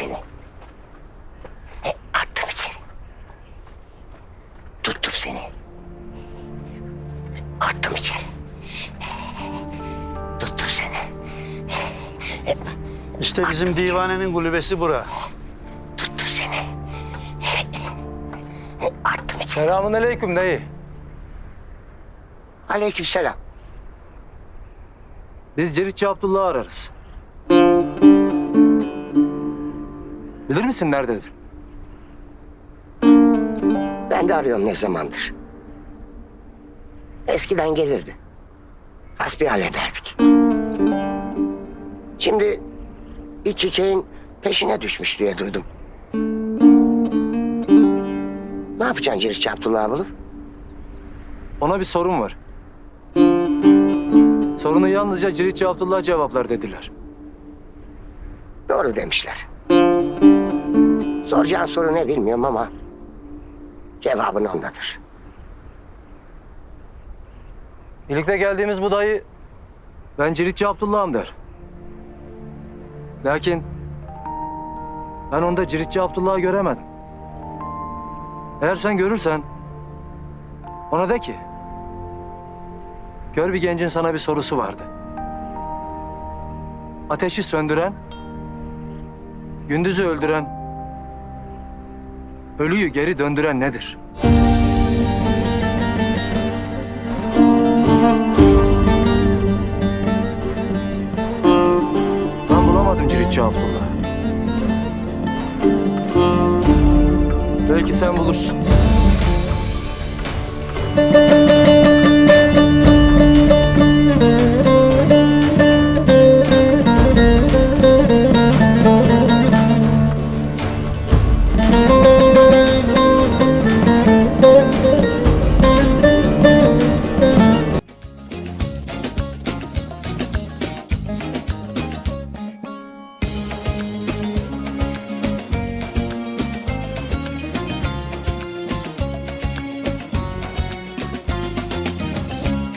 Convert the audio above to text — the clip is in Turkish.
seni. E, attım içeri. Tuttum seni. Attım içeri. Tuttum seni. İşte bizim divanenin kulübesi bura. Tuttum seni. Attım içeri. Selamun aleyküm dayı. Aleykümselam. Biz Ciritçi Abdullah'ı ararız. Bilir misin nerededir? Ben de arıyorum ne zamandır. Eskiden gelirdi. Hasbihal ederdik. Şimdi bir çiçeğin peşine düşmüş diye duydum. Ne yapacaksın Ciritçi Abdullah'ı bulup? Ona bir sorun var. Sorunu yalnızca Ciritçi Abdullah cevaplar dediler. Doğru demişler. Soracağın soru ne bilmiyorum ama cevabın ondadır. Birlikte geldiğimiz bu dayı ben Ciritçi Abdullah'ım der. Lakin ben onda Ciritçi Abdullah'ı göremedim. Eğer sen görürsen ona de ki Gör bir gencin sana bir sorusu vardı. Ateşi söndüren, gündüzü öldüren, ölüyü geri döndüren nedir? Ben bulamadım Ciritçi Abdullah. Belki sen bulursun.